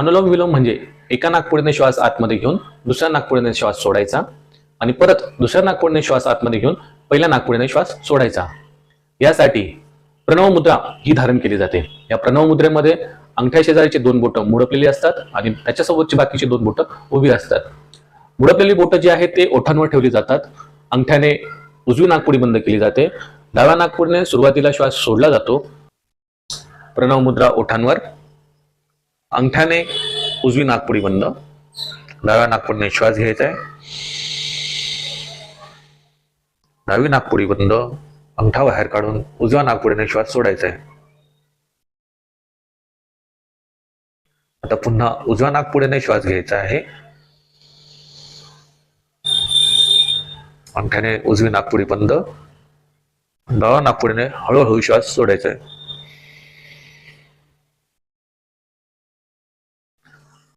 अनुलोम विलोम म्हणजे एका नागपुडीने श्वास आतमध्ये घेऊन दुसऱ्या नागपुडीने श्वास सोडायचा आणि परत दुसऱ्या नागपुडीने श्वास आतमध्ये घेऊन पहिल्या नागपुडीने श्वास सोडायचा. यासाठी प्रणव मुद्रा ही धारण केली जाते. या प्रणव मुद्रेमध्ये अंगठ्या शेजारीचे दोन बोटं मुडपलेली असतात आणि त्याच्यासोबतची बाकीची दोन बोटं उभी असतात. मुडपलेली बोटं जी आहेत ते ओठांवर ठेवली जातात. अंगठ्याने उजवी नागपुडी बंद केली जाते. डाव्या नागपुडीने सुरुवातीला श्वास सोडला जातो. प्रणव मुद्रा ओठांवर अंगठ्याने उजवी नागपुडी बंद. डाव्या नागपुडीने श्वास घ्यायचा आहे. डावी नागपुडी बंद. अंगठा बाहेर काढून उजव्या नागपुडीने श्वास सोडायचा आहे. आता पुन्हा उजव्या नागपुडीने श्वास घ्यायचा आहे. अंगठ्याने उजवी नागपुडी बंद. डाव्या नागपुडीने हळूहळू श्वास सोडायचा आहे.